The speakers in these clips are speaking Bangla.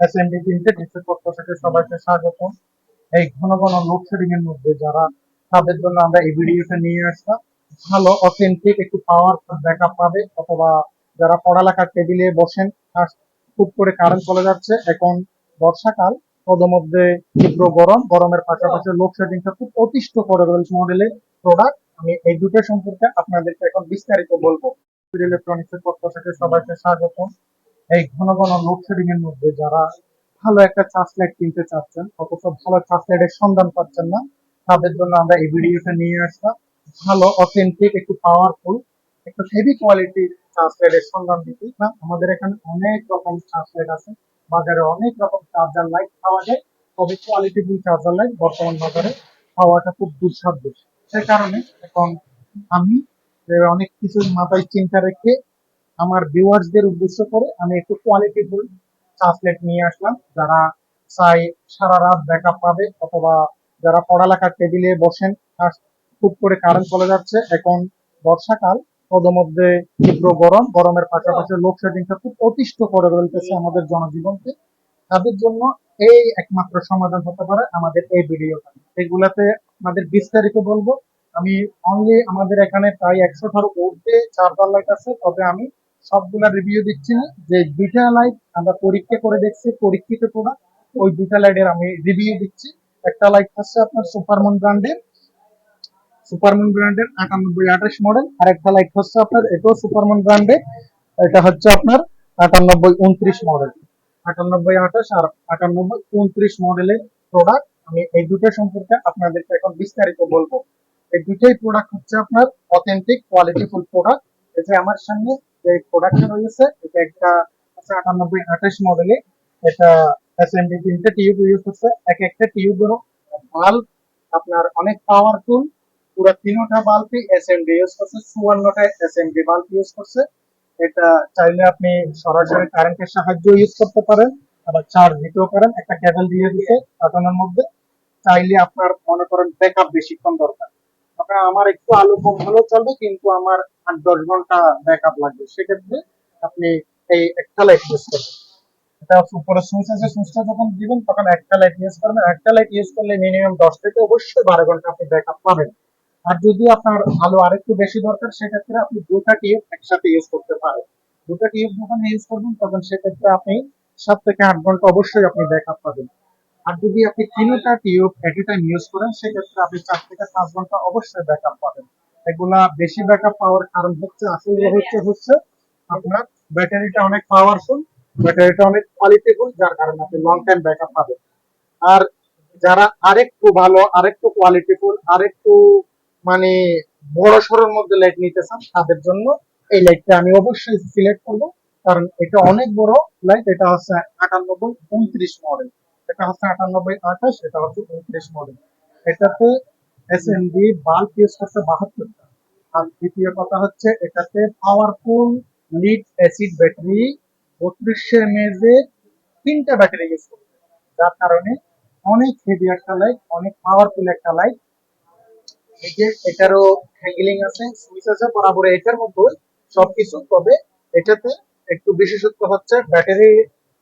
এসএমডি পক্ষ থেকে সবাইকে স্বাগত এই ঘন ঘন লোডশেডিং এর মধ্যে যারা, তাদের জন্য আমরা এই ভিডিওটা নিয়ে আসলাম। ভালো অথেন্টিক একটু পাওয়ার ব্যাকআপ পাবে, অথবা যারা পড়ালেখার টেবিলে বসেন খুব করে কারেন্ট চলে যাচ্ছে, এখন বর্ষাকাল পদমধ্যে তীব্র গরম, গরমের পাশাপাশি লোডশেডিংটা খুব অতিষ্ঠ করে রয়েছে মডেলের প্রোডাক্ট আমি এই দুটো সম্পর্কে আপনাদেরকে এখন বিস্তারিত বলব। ইলেকট্রনিক্স এর পক্ষ থেকে সবাইকে স্বাগত এই ঘন ঘন লোডশেডিং এর মধ্যে যারা ভালো একটা চার্জ লাইট কিনতে চাচ্ছেন, অথচ ভালো চার্জ লাইটের সন্ধান পাচ্ছেন না, তাদের জন্য আমরা এই ভিডিওটা নিয়ে আসলাম। ভালো অথেন্টিক একটু পাওয়ারফুল একটু হেভি কোয়ালিটির চার্জ লাইটের সন্ধান দিতে। আমাদের এখানে অনেক রকম চার্জ লাইট আছে। বাজারে অনেক রকম চার্জার লাইট পাওয়া যায়, তবে কোয়ালিটিফুল চার্জার লাইট বর্তমান বাজারে পাওয়াটা খুব দুঃসাধ্য। সে কারণে এখন আমি অনেক কিছু মাথায় চিন্তা রেখে আমার ভিউয়ার্সদের উদ্দেশ্য করে আমি একটু কোয়ালিটিফুল ট্রান্সলেট নিয়ে আসলাম। যারা চাই সারা রাত ব্যাকআপ পাবে অথবা যারা পড়ালেখার টেবিলে বসেন খুব করে কারেন্ট চলে যাচ্ছে, এখন বর্ষাকাল পদমধ্যে তীব্র গরম, গরমের পাশাপাশি লোডশেডিংটা খুব অতিষ্ঠ করে ফেলতেছে আমাদের জনজীবনকে। তাদের জন্য এই একমাত্র সমাধান হতে পারে আমাদের এই ভিডিওটা এগুলাতে আমাদের বিস্তারিত বলব। আমি অনলি আমাদের এখানে প্রায় একশোটার ঊর্ধ্বে চার্জার লাইট আছে, তবে আমি সবগুলা রিভিউ দিচ্ছি না। যে দুইটা লাইট আমরা পরীক্ষা করে দেখছি, পরীক্ষিত প্রোডাক্ট ওই দুইটা লাইটের আমি রিভিউ দিচ্ছি। একটা লাইট হচ্ছে আপনার সুপারমুন ব্র্যান্ডের সুপারমুন ব্র্যান্ডের আটানব্বই আঠাশ মডেল আর একটা লাইট হচ্ছে আপনার এটাও সুপারমুন ব্র্যান্ডের এটা হচ্ছে আপনার আটানব্বই উনত্রিশ মডেল আটানব্বই আঠাশ আর আটানব্বই উনত্রিশ মডেলের প্রোডাক্ট আমি এই দুটো সম্পর্কে আপনাদেরকে এখন বিস্তারিত বলব। এই দুটোই প্রোডাক্ট হচ্ছে আপনার অথেন্টিক কোয়ালিটিফুল প্রোডাক্ট যে আমার সামনে যে প্রোডাক্টটা রয়েছে এটা একটা আছে আটানব্বই আঠাশ মডেলে এটা এসএমডি তিনটে টিউব ইউজ করছে। এক একটা টিউবেরও বাল্ব আপনার অনেক পাওয়ারফুল পুরো তিনটা বাল্বই এসএমডি ইউজ করছে, চুয়ান্নটা এসএমডি বাল্ব ইউজ করছে। এটা চাইলে আপনি সরাসরি কারেন্টের সাহায্য ইউজ করতে পারেন, আবার চার্জ দিতেও পারেন, একটা কেবল দিয়ে দিতে কাটানোর মধ্যে। চাইলে আপনার মনে করেন ব্যাকআপ বেশিক্ষণ দরকার। আপনার আমার একটু আলো কম হলেও চলবে, কিন্তু আমার আট দশ ঘণ্টা ব্যাকআপ লাগবে। সেক্ষেত্রে আপনি এই একটা লাইট ইউজ করবেন। এটা উপরে সুইচ আছে সুইচটা যখন দিবেন, তখন একটা লাইট ইউজ করবেন। একটা লাইট ইউজ করলে মিনিমাম দশ থেকে অবশ্যই বারো ঘণ্টা আপনি ব্যাকআপ পাবেন। আর যদি আপনার আলো আরেকটু বেশি দরকার, সেক্ষেত্রে আপনি দুটা টিউব একসাথে ইউজ করতে পারেন। দুটা টিউব যখন ইউজ করবেন, তখন সেক্ষেত্রে আপনি সাত থেকে আট ঘণ্টা অবশ্যই আপনি ব্যাকআপ পাবেন। আর যদি আপনি তিনটা টিউব এট টাইম ইউজ করেন, সেক্ষেত্রে আপনি চার থেকে পাঁচ ঘণ্টা অবশ্যই ব্যাকআপ পাবেন। এগুলা বেশি ব্যাকআপ পাওয়ার কারণ হচ্ছে, আসলে হচ্ছে হচ্ছে আপনার ব্যাটারিটা অনেক পাওয়ারফুল ব্যাটারিটা অনেক কোয়ালিটিফুল যার কারণে আপনি লং টাইম ব্যাকআপ পাবেন। আর যারা আরেকটু ভালো, আরেকটু কোয়ালিটিফুল আরেকটু মানে বড় সড়োর মধ্যে লাইট নিতে চান, তাদের জন্য এই লাইটটা আমি অবশ্যই সিলেক্ট করব। কারণ এটা অনেক বড় লাইট এটা হচ্ছে আটানব্বই উনত্রিশ মডেল এটা হচ্ছে আটানব্বই আঠাশ এটা হচ্ছে উনত্রিশ মডেল এটাতে S M D bulb use করছে বাহাত্তরটা। আর দ্বিতীয় কথা হচ্ছে, এটাতে পাওয়ারফুল লিড অ্যাসিড ব্যাটারি বত্রিশের মেজে তিনটা ব্যাটারি ইউজ করছে। যার কারণে অনেক হেভি একটা লাইট অনেক পাওয়ারফুল একটা লাইট এই যে এটারও হ্যাঙ্গেলিং আছে সুইচ আছে, বরাবর এটার মধ্যে সবকিছু। তবে এটাতে একটু বিশেষত্ব হচ্ছে ব্যাটারি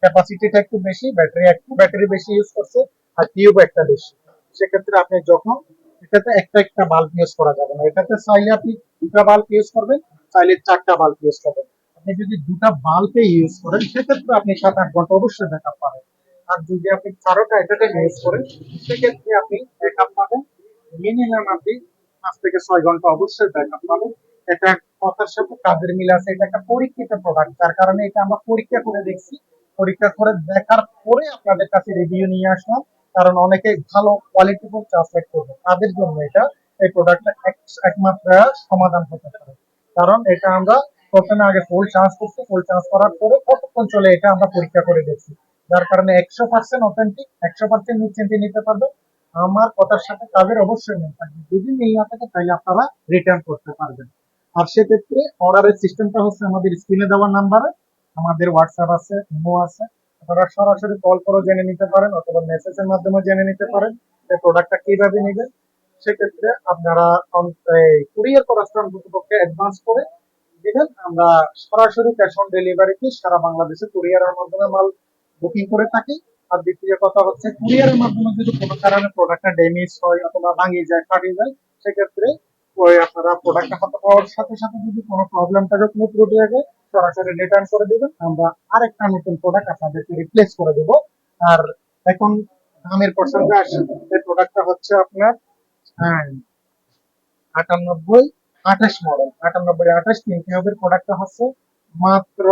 ক্যাপাসিটিটা একটু বেশি ব্যাটারি একটু ব্যাটারি বেশি ইউজ করছে আর টিউব একটা বেশি। সেক্ষেত্রে আপনি যখন এটাতে একটা একটা বাল্ব ইউজ করা যাবে না। এটাতে চাইলে আপনি দুটা বাল্ব ইউজ করবেন, চাইলে চারটা বাল্ব ইউজ করবেন। আপনি যদি দুটা বাল্বে ইউজ করেন, সেক্ষেত্রে আপনি সাত আট ঘণ্টা অবশ্যই পাবেন। আর যদি আপনি চারোটা এটাতে ইউজ করেন, সেক্ষেত্রে আপনি ব্যাকআপ পাবেন। মিনিমাম আপনি পাঁচ থেকে ছয় ঘণ্টা অবশ্যই ব্যাকআপ পাবেন। এটা কথার সাথে কাজের মিল আছে, এটা একটা পরীক্ষিত প্রোডাক্ট যার কারণে এটা আমরা পরীক্ষা করে দেখছি পরীক্ষা করে দেখার পরে আপনাদের কাছে রিভিউ নিয়ে আসলাম। কারণ অনেকে ভালো কোয়ালিটি কোয়ালিটিফুল চার্জলেট করবে। তাদের জন্য এটা, এই প্রোডাক্টটা একমাত্র সমাধান হতে পারে। কারণ এটা আমরা প্রথমে আগে ফুল চান্স করছি ফুল চার্জ করার পরে কতক্ষণ চলে এটা আমরা পরীক্ষা করে দেখছি। যার কারণে একশো পার্সেন্ট অথেন্টিক একশো পার্সেন্ট নিশ্চিন্তে নিতে পারবে আমার কথার সাথে তাদের অবশ্যই মিল থাকবে। যদি মিল না থাকে, তাহলে আপনারা রিটার্ন করতে পারবেন। আর সেক্ষেত্রে অর্ডারের সিস্টেমটা হচ্ছে আমাদের স্ক্রিনে দেওয়ার নাম্বারে আমাদের হোয়াটসঅ্যাপ আছে ইমো আছে। আপনারা সরাসরি কল করে জেনে নিতে পারেন অথবা মেসেজের মাধ্যমে জেনে নিতে পারেন যে প্রোডাক্টটা কীভাবে নেবেন। সেক্ষেত্রে আপনারা কুরিয়ার করার পক্ষে অ্যাডভান্স করে দিবেন আমরা সরাসরি ক্যাশ অন ডেলিভারিতে সারা বাংলাদেশে কুরিয়ারের মাধ্যমে মাল বুকিং করে থাকি। আর দ্বিতীয় কথা হচ্ছে কুরিয়ারের মাধ্যমে যদি কোনো কারণে প্রোডাক্টটা ড্যামেজ হয় অথবা ভাঙিয়ে যায় ফাটিয়ে যায়, সেক্ষেত্রে আপনারা প্রোডাক্টটা হাতে পাওয়ার সাথে সাথে যদি কোনো প্রবলেম থাকে, কোনো ত্রুটি থাকে সরাসরি রিটার্ন করে দিবেন। আমরা আরেকটা নতুন প্রোডাক্ট আপনাদেরকে রিপ্লেস করে দেব। আর এখন দামের প্রসঙ্গে আসি। এই প্রোডাক্টটা হচ্ছে আপনার হ্যাঁ, আটানব্বই আঠাশ মডেল আটানব্বই আঠাশ তিন কিউবের প্রোডাক্টটা হচ্ছে মাত্র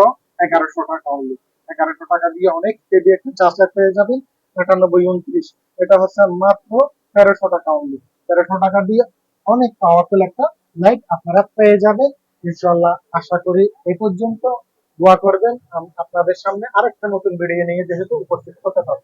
এগারোশো টাকা অনলি এগারোশো টাকা দিয়ে অনেক হেভি একটা চার্জার পেয়ে যাবেন। আটানব্বই উনত্রিশ এটা হচ্ছে মাত্র তেরোশো টাকা অনলি তেরোশো টাকা দিয়ে অনেক পাওয়ারফুল একটা লাইট আপনারা পেয়ে যাবেন। ইনশাল্লাহ আশা করি এই পর্যন্ত দোয়া করবেন। আপনাদের সামনে আরেকটা নতুন ভিডিও নিয়ে যেহেতু উপস্থিত হতে পারব